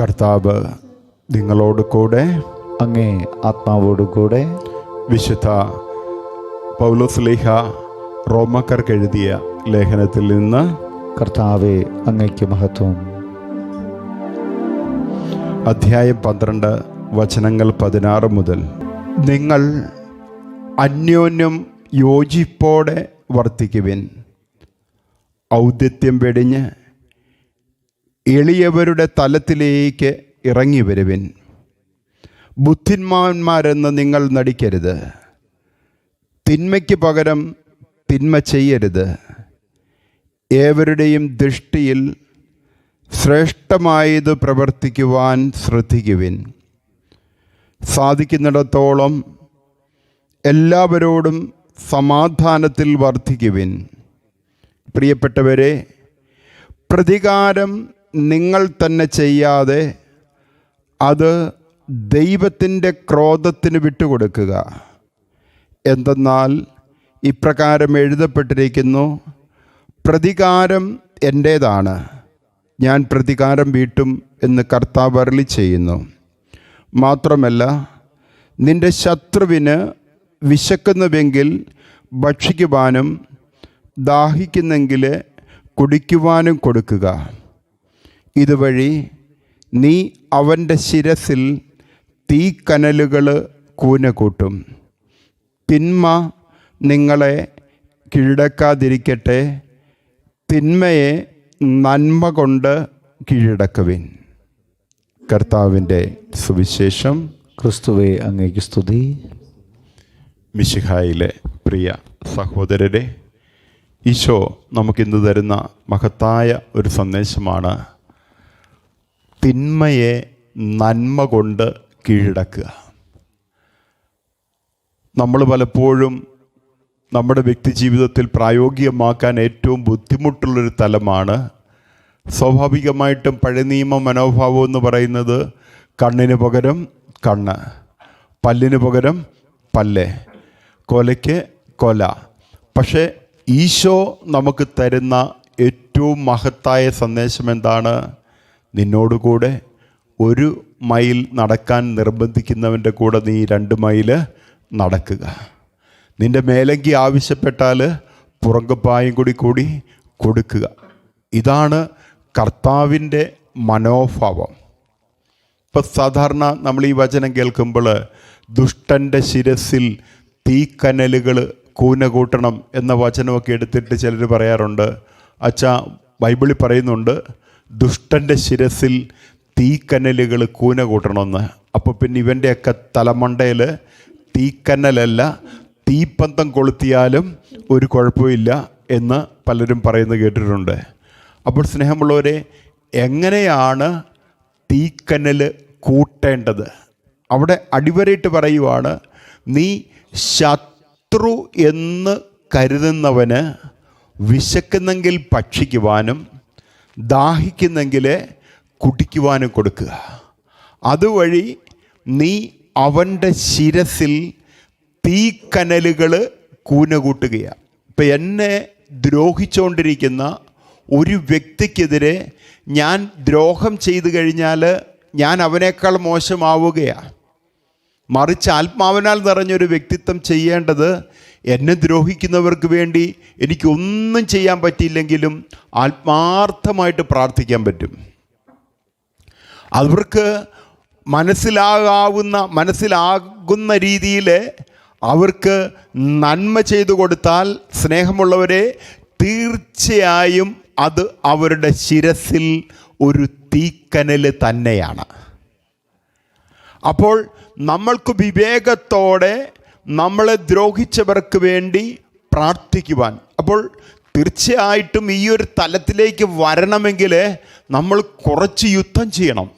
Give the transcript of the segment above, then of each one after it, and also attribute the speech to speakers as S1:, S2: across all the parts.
S1: കർത്താവ് നിങ്ങളോട് കൂടെ
S2: അങ്ങേ ആത്മാവോട് കൂടെ
S1: വിശുദ്ധ പൗലോസ്ലേഹ റോമക്കാർക്ക് എഴുതിയ ലേഖനത്തിൽ നിന്ന്
S2: കർത്താവെ അങ്ങയ്ക്ക് മഹത്വം.
S1: അധ്യായം പന്ത്രണ്ട് വചനങ്ങൾ പതിനാറ് മുതൽ. നിങ്ങൾ അന്യോന്യം യോജിപ്പോടെ വർത്തിക്കുവിൻ. ഔദ്യത്യം വെടിഞ്ഞ് എളിയവരുടെ തലത്തിലേക്ക് ഇറങ്ങി വരുവിൻ. ബുദ്ധിന്മാന്മാരെന്ന് നിങ്ങൾ നടിക്കരുത്. തിന്മയ്ക്ക് പകരം തിന്മ ചെയ്യരുത്. ഏവരുടെയും ദൃഷ്ടിയിൽ ശ്രേഷ്ഠമായത് പ്രവർത്തിക്കുവാൻ ശ്രദ്ധിക്കുവിൻ. സാധിക്കുന്നിടത്തോളം എല്ലാവരോടും സമാധാനത്തിൽ വർദ്ധിക്കുവിൻ. പ്രിയപ്പെട്ടവരെ പ്രതികാരം നിങ്ങൾ തന്നെ ചെയ്യാതെ അത് ദൈവത്തിന്റെ ക്രോധത്തിന് വിട്ടുകൊടുക്കുക. എന്തെന്നാൽ ഇപ്രകാരം എഴുതപ്പെട്ടിരിക്കുന്നു പ്രതികാരം എന്റേതാണ്. ഞാൻ പ്രതികാരം വീട്ടും എന്ന് കർത്താവ് അരളി ചെയ്യുന്നു. മാത്രമല്ല നിന്റെ ശത്രുവിന് വിശക്കുന്നുവെങ്കിൽ ഭക്ഷിക്കുവാനും ദാഹിക്കുന്നെങ്കിൽ കുടിക്കുവാനും കൊടുക്കുക. ഇതുവഴി നീ അവന്റെ ശിരസിൽ തീക്കനലുകൾ കൂന കൂട്ടും തിന്മ നിങ്ങളെ കീഴടക്കാതിരിക്കട്ടെ. തിന്മയെ നന്മ കൊണ്ട് കീഴടക്കുവിൻ. കർത്താവിന്റെ സുവിശേഷം.
S2: ക്രിസ്തുവെ അങ്ങേക്ക് സ്തുതി.
S1: മിശിഹായിലെ പ്രിയ സഹോദരരെ ഈശോ നമുക്കിന്ന് തരുന്ന മഹത്തായ ഒരു സന്ദേശമാണ് തിന്മയെ നന്മ കൊണ്ട് കീഴടക്കുക. നമ്മൾ പലപ്പോഴും നമ്മുടെ വ്യക്തി ജീവിതത്തിൽ പ്രായോഗികമാക്കാൻ ഏറ്റവും ബുദ്ധിമുട്ടുള്ളൊരു തലമാണ്. സ്വാഭാവികമായിട്ടും പഴയ നിയമ മനോഭാവം എന്ന് പറയുന്നത് കണ്ണിന് പകരം കണ്ണ് പല്ലിന് പകരം പല്ല് കൊലയ്ക്ക് കൊല. പക്ഷേ ഈശോ നമുക്ക് തരുന്ന ഏറ്റവും മഹത്തായ സന്ദേശം എന്താണ്? നിന്നോടുകൂടെ ഒരു മൈൽ നടക്കാൻ നിർബന്ധിക്കുന്നവന്റെ കൂടെ നീ രണ്ട് മൈൽ നടക്കുക. നിന്റെ മേലങ്കി ആവശ്യപ്പെട്ടാൽ പുറങ്കപ്പായും കൂടി കൂടി കൊടുക്കുക. ഇതാണ് കർത്താവിന്റെ മനോഭാവം. ഇപ്പം സാധാരണ നമ്മൾ ഈ വചനം കേൾക്കുമ്പോൾ ദുഷ്ടന്റെ ശിരസിൽ തീക്കനലുകൾ കൂന കൂട്ടണം എന്ന വചനമൊക്കെ എടുത്തിട്ട് ചിലർ പറയാറുണ്ട്. അച്ഛാ ബൈബിളിൽ പറയുന്നുണ്ട് ദുഷ്ടന്റെ ശിരസിൽ തീക്കനലുകൾ കൂന കൂട്ടണമെന്ന്. അപ്പോൾ പിന്നെ ഇവന്റെയൊക്കെ തലമണ്ടയിൽ തീക്കനലല്ല തീപ്പന്തം കൊളുത്തിയാലും ഒരു കുഴപ്പമില്ല എന്ന് പലരും പറയുന്നത് കേട്ടിട്ടുണ്ട്. അപ്പോൾ സ്നേഹമുള്ളവരെ എങ്ങനെയാണ് തീക്കനൽ കൂട്ടേണ്ടത്? അവിടെ അടിവരയിട്ട് പറയുവാണ് നീ ശത്രു എന്ന് കരുതുന്നവന് വിശക്കുന്നെങ്കിൽ ഭക്ഷിക്കുവാനും ദാഹിക്കുന്നെങ്കിൽ കുടിക്കുവാനും കൊടുക്കുക. അതുവഴി നീ അവന്റെ ശിരസിൽ തീക്കനലുകൾ കൂന കൂട്ടുകയാണ് ഇപ്പം എന്നെ ദ്രോഹിച്ചുകൊണ്ടിരിക്കുന്ന ഒരു വ്യക്തിക്കെതിരെ ഞാൻ ദ്രോഹം ചെയ്തു കഴിഞ്ഞാൽ ഞാൻ അവനേക്കാൾ മോശമാവുകയാണ് മറിച്ച് ആത്മാവിനാൽ നിറഞ്ഞൊരു വ്യക്തിത്വം ചെയ്യേണ്ടത് എന്നെ ദ്രോഹിക്കുന്നവർക്ക് വേണ്ടി എനിക്കൊന്നും ചെയ്യാൻ പറ്റിയില്ലെങ്കിലും ആത്മാർത്ഥമായിട്ട് പ്രാർത്ഥിക്കാൻ പറ്റും. അവർക്ക് മനസ്സിലാകാവുന്ന മനസ്സിലാകുന്ന രീതിയിൽ അവർക്ക് നന്മ ചെയ്തു കൊടുത്താൽ സ്നേഹമുള്ളവരെ തീർച്ചയായും അത് അവരുടെ ശിരസിൽ ഒരു തീക്കനൽ തന്നെയാണ്. അപ്പോൾ നമ്മൾക്ക് വിവേകത്തോടെ നമ്മളെ ദ്രോഹിച്ചവർക്ക് വേണ്ടി പ്രാർത്ഥിക്കുവാൻ. അപ്പോൾ തീർച്ചയായിട്ടും ഈ ഒരു തലത്തിലേക്ക് വരണമെങ്കിൽ നമ്മൾ കുറച്ച് യുദ്ധം ചെയ്യണം.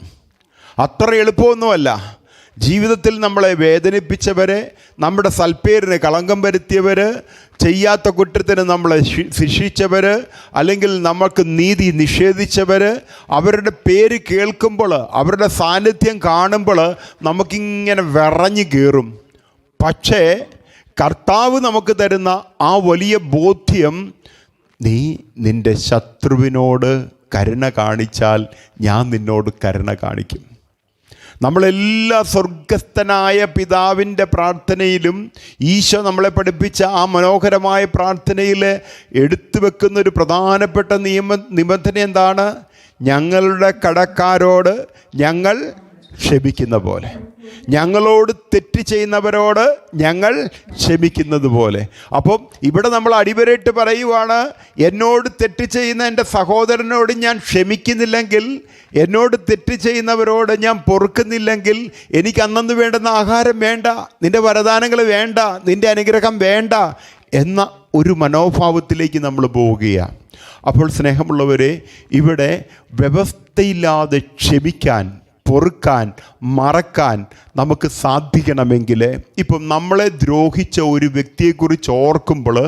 S1: അത്ര എളുപ്പമൊന്നുമല്ല. ജീവിതത്തിൽ നമ്മളെ വേദനിപ്പിച്ചവരെ നമ്മുടെ സൽപ്പേരിന് കളങ്കം വരുത്തിയവർ ചെയ്യാത്ത കുറ്റത്തിന് നമ്മളെ ശിക്ഷിച്ചവർ അല്ലെങ്കിൽ നമുക്ക് നീതി നിഷേധിച്ചവർ അവരുടെ പേര് കേൾക്കുമ്പോൾ അവരുടെ സാന്നിധ്യം കാണുമ്പോൾ നമുക്കിങ്ങനെ വിറഞ്ഞു കയറും. പക്ഷേ കർത്താവ് നമുക്ക് തരുന്ന ആ വലിയ ബോധ്യം നീ നിന്റെ ശത്രുവിനോട് കരുണ കാണിച്ചാൽ ഞാൻ നിന്നോട് കരുണ കാണിക്കും. നമ്മളെല്ലാ സ്വർഗസ്ഥനായ പിതാവിന്റെ പ്രാർത്ഥനയിലും ഈശോ നമ്മളെ പഠിപ്പിച്ച ആ മനോഹരമായ പ്രാർത്ഥനയിൽ എടുത്തു വെക്കുന്ന ഒരു പ്രധാനപ്പെട്ട നിയമ നിബന്ധന എന്താണ്? ഞങ്ങളുടെ കടക്കാരോട് ഞങ്ങൾ ക്ഷമിക്കുന്ന പോലെ. ഞങ്ങളോട് തെറ്റ് ചെയ്യുന്നവരോട് ഞങ്ങൾ ക്ഷമിക്കുന്നത് പോലെ. അപ്പം ഇവിടെ നമ്മൾ അടിവരയിട്ട് പറയുവാണ് എന്നോട് തെറ്റ് ചെയ്യുന്ന എന്റെ സഹോദരനോട് ഞാൻ ക്ഷമിക്കുന്നില്ലെങ്കിൽ എന്നോട് തെറ്റ് ചെയ്യുന്നവരോട് ഞാൻ പൊറുക്കുന്നില്ലെങ്കിൽ എനിക്ക് അന്നു വേണ്ടുന്ന ആഹാരം വേണ്ട നിന്റെ വരദാനങ്ങൾ വേണ്ട നിന്റെ അനുഗ്രഹം വേണ്ട എന്ന ഒരു മനോഭാവത്തിലേക്ക് നമ്മൾ പോവുകയാണ്. അപ്പോൾ സ്നേഹമുള്ളവരെ ഇവിടെ വ്യവസ്ഥയില്ലാതെ ക്ഷമിക്കാൻ പൊറുക്കാൻ മറക്കാൻ നമുക്ക് സാധിക്കണമെങ്കിൽ ഇപ്പം നമ്മളെ ദ്രോഹിച്ച ഒരു വ്യക്തിയെക്കുറിച്ച് ഓർക്കുമ്പോൾ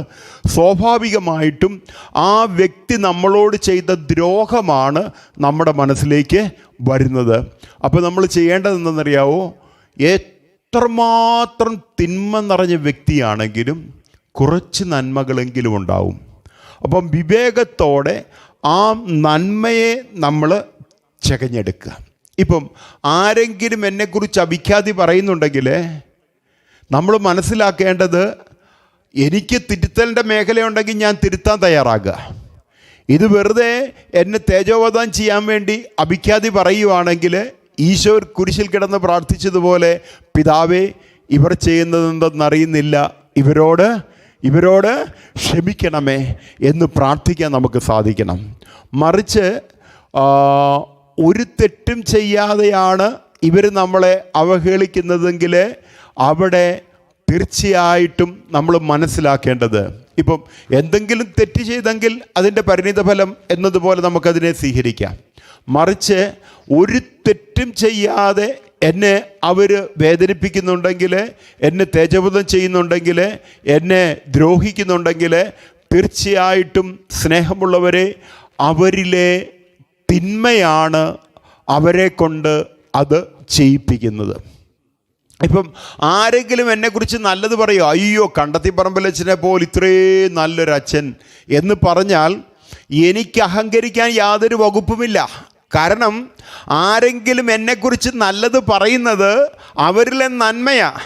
S1: സ്വാഭാവികമായിട്ടും ആ വ്യക്തി നമ്മളോട് ചെയ്ത ദ്രോഹമാണ് നമ്മുടെ മനസ്സിലേക്ക് വരുന്നത്. അപ്പോൾ നമ്മൾ ചെയ്യേണ്ടത് എന്തെന്നറിയാവോ എത്രമാത്രം തിന്മ നിറഞ്ഞ വ്യക്തിയാണെങ്കിലും കുറച്ച് നന്മകളെങ്കിലും ഉണ്ടാവും. അപ്പം വിവേകത്തോടെ ആ നന്മയെ നമ്മൾ ചകഞ്ഞെടുക്കുക. ഇപ്പം ആരെങ്കിലും എന്നെക്കുറിച്ച് അഭിഖ്യാതി പറയുന്നുണ്ടെങ്കിൽ നമ്മൾ മനസ്സിലാക്കേണ്ടത് എനിക്ക് തിരുത്തലിന്റെ മേഖലയുണ്ടെങ്കിൽ ഞാൻ തിരുത്താൻ തയ്യാറാകുക. ഇത് വെറുതെ എന്നെ തേജോവധം ചെയ്യാൻ വേണ്ടി അഭിഖ്യാതി പറയുവാണെങ്കിൽ ഈശോർ കുരിശിൽ കിടന്ന് പ്രാർത്ഥിച്ചതുപോലെ പിതാവേ ഇവർ ചെയ്യുന്നതെന്തെന്നറിയുന്നില്ല ഇവരോട് ഇവരോട് ക്ഷമിക്കണമേ എന്ന് പ്രാർത്ഥിക്കാൻ നമുക്ക് സാധിക്കണം. മറിച്ച് ഒരു തെറ്റും ചെയ്യാതെയാണ് ഇവർ നമ്മളെ അവഹേളിക്കുന്നതെങ്കിൽ അവിടെ തീർച്ചയായിട്ടും നമ്മൾ മനസ്സിലാക്കേണ്ടത്. ഇപ്പം എന്തെങ്കിലും തെറ്റ് ചെയ്തെങ്കിൽ അതിന്റെ പരിണിതഫലം എന്നതുപോലെ നമുക്കതിനെ സ്വീകരിക്കാം. മറിച്ച് ഒരു തെറ്റും ചെയ്യാതെ എന്നെ അവർ വേദനിപ്പിക്കുന്നുണ്ടെങ്കിൽ എന്നെ തേജബോധം ചെയ്യുന്നുണ്ടെങ്കിൽ എന്നെ ദ്രോഹിക്കുന്നുണ്ടെങ്കിൽ തീർച്ചയായിട്ടും സ്നേഹമുള്ളവരെ അവരിലെ തിന്മയാണ് അവരെ കൊണ്ട് അത് ചെയ്യിപ്പിക്കുന്നത്. ഇപ്പം ആരെങ്കിലും എന്നെക്കുറിച്ച് നല്ലത് പറയുമോ അയ്യോ കണ്ടത്തിപ്പറമ്പലച്ചനെ പോലെ ഇത്രയും നല്ലൊരച്ഛൻ എന്ന് പറഞ്ഞാൽ എനിക്ക് അഹങ്കരിക്കാൻ യാതൊരു വകുപ്പുമില്ല. കാരണം ആരെങ്കിലും എന്നെക്കുറിച്ച് നല്ലത് പറയുന്നത് അവരിലെ നന്മയാണ്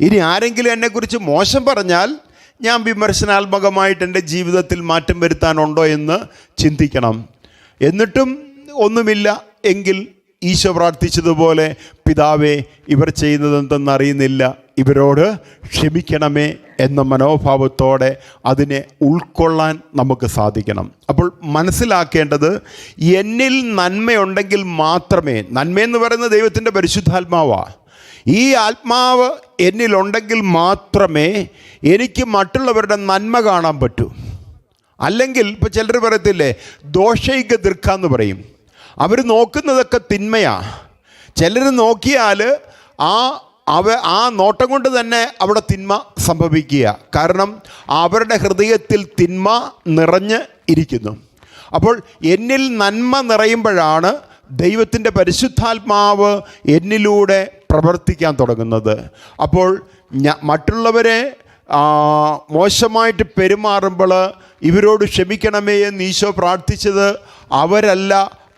S1: ഇനി ആരെങ്കിലും എന്നെക്കുറിച്ച് മോശം പറഞ്ഞാൽ ഞാൻ വിമർശനാത്മകമായിട്ട് എന്റെ ജീവിതത്തിൽ മാറ്റം വരുത്താനുണ്ടോ എന്ന് ചിന്തിക്കണം. എന്നിട്ടും ഒന്നുമില്ല എങ്കിൽ ഈശോ പ്രാർത്ഥിച്ചതുപോലെ പിതാവേ ഇവർ ചെയ്യുന്നത് എന്തെന്നറിയുന്നില്ല ഇവരോട് ക്ഷമിക്കണമേ എന്ന മനോഭാവത്തോടെ അതിനെ ഉൾക്കൊള്ളാൻ നമുക്ക് സാധിക്കണം. അപ്പോൾ മനസ്സിലാക്കേണ്ടത് എന്നിൽ നന്മയുണ്ടെങ്കിൽ മാത്രമേ നന്മയെന്ന് പറയുന്ന ദൈവത്തിന്റെ പരിശുദ്ധാത്മാവാണ് ഈ ആത്മാവ് എന്നിലുണ്ടെങ്കിൽ മാത്രമേ എനിക്ക് മറ്റുള്ളവരുടെ നന്മ കാണാൻ പറ്റൂ. അല്ലെങ്കിൽ ഇപ്പോൾ ചിലർ പറയത്തില്ലേ ദോഷൈക ദീർഘ എന്ന് പറയും. അവർ നോക്കുന്നതൊക്കെ തിന്മയാണ് ചിലർ നോക്കിയാൽ ആ അവ ആ നോട്ടം കൊണ്ട് തന്നെ അവിടെ തിന്മ സംഭവിക്കുക. കാരണം അവരുടെ ഹൃദയത്തിൽ തിന്മ നിറഞ്ഞ് ഇരിക്കുന്നു. അപ്പോൾ എന്നിൽ നന്മ നിറയുമ്പോഴാണ് ദൈവത്തിന്റെ പരിശുദ്ധാത്മാവ് എന്നിലൂടെ പ്രവർത്തിക്കാൻ തുടങ്ങുന്നത്. അപ്പോൾ മറ്റുള്ളവരെ മോശമായിട്ട് പെരുമാറുമ്പോൾ ഇവരോട് ക്ഷമിക്കണമേ എന്ന് ഈശോ പ്രാർത്ഥിച്ചത് അവരല്ല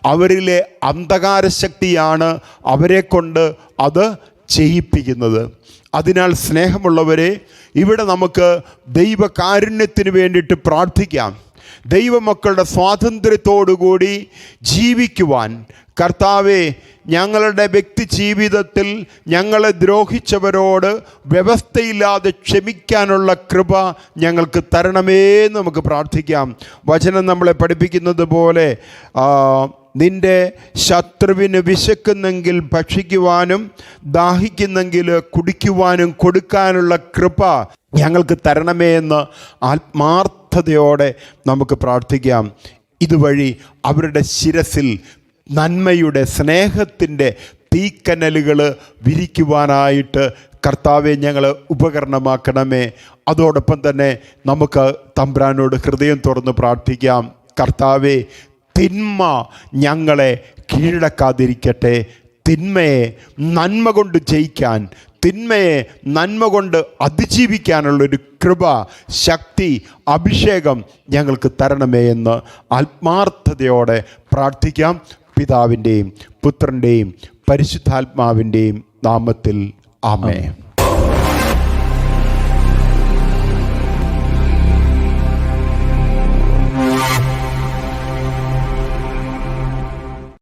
S1: അവരിലെ അന്ധകാര ശക്തിയാണ് അവരെ കൊണ്ട് അത് ചെയ്യിപ്പിക്കുന്നത്. അതിനാൽ സ്നേഹമുള്ളവരെ ഇവിടെ നമുക്ക് ദൈവകാരുണ്യത്തിന് വേണ്ടിയിട്ട് പ്രാർത്ഥിക്കാം. ദൈവമക്കളുടെ സ്വാതന്ത്ര്യത്തോടുകൂടി ജീവിക്കുവാൻ കർത്താവെ ഞങ്ങളുടെ വ്യക്തി ജീവിതത്തിൽ ഞങ്ങളെ ദ്രോഹിച്ചവരോട് വ്യവസ്ഥയില്ലാതെ ക്ഷമിക്കാനുള്ള കൃപ ഞങ്ങൾക്ക് തരണമേ നമുക്ക് പ്രാർത്ഥിക്കാം. വചനം നമ്മളെ പഠിപ്പിക്കുന്നത് പോലെ നിന്റെ ശത്രുവിന് വിശക്കുന്നെങ്കിൽ ഭക്ഷിക്കുവാനും ദാഹിക്കുന്നെങ്കിൽ കുടിക്കുവാനും കൊടുക്കാനുള്ള കൃപ ഞങ്ങൾക്ക് തരണമേ എന്ന് ആത്മാർത്ഥതയോടെ നമുക്ക് പ്രാർത്ഥിക്കാം. ഇതുവഴി അവരുടെ ശിരസിൽ നന്മയുടെ സ്നേഹത്തിന്റെ തീക്കനലുകൾ വിരിക്കുവാനായിട്ട് കർത്താവെ ഞങ്ങൾ ഉപകരണമാക്കണമേ. അതോടൊപ്പം തന്നെ നമുക്ക് തമ്പ്രാനോട് ഹൃദയം തുറന്ന് പ്രാർത്ഥിക്കാം. കർത്താവെ തിന്മ ഞങ്ങളെ കീഴടക്കാതിരിക്കട്ടെ. തിന്മയെ നന്മ കൊണ്ട് ജയിക്കാൻ തിന്മയെ നന്മ കൊണ്ട് അതിജീവിക്കാനുള്ളൊരു കൃപ ശക്തി അഭിഷേകം ഞങ്ങൾക്ക് തരണമേ എന്ന് ആത്മാർത്ഥതയോടെ പ്രാർത്ഥിക്കാം. പിതാവിന്റെയും പുത്രന്റെയും പരിശുദ്ധാത്മാവിന്റെയും നാമത്തിൽ ആമേ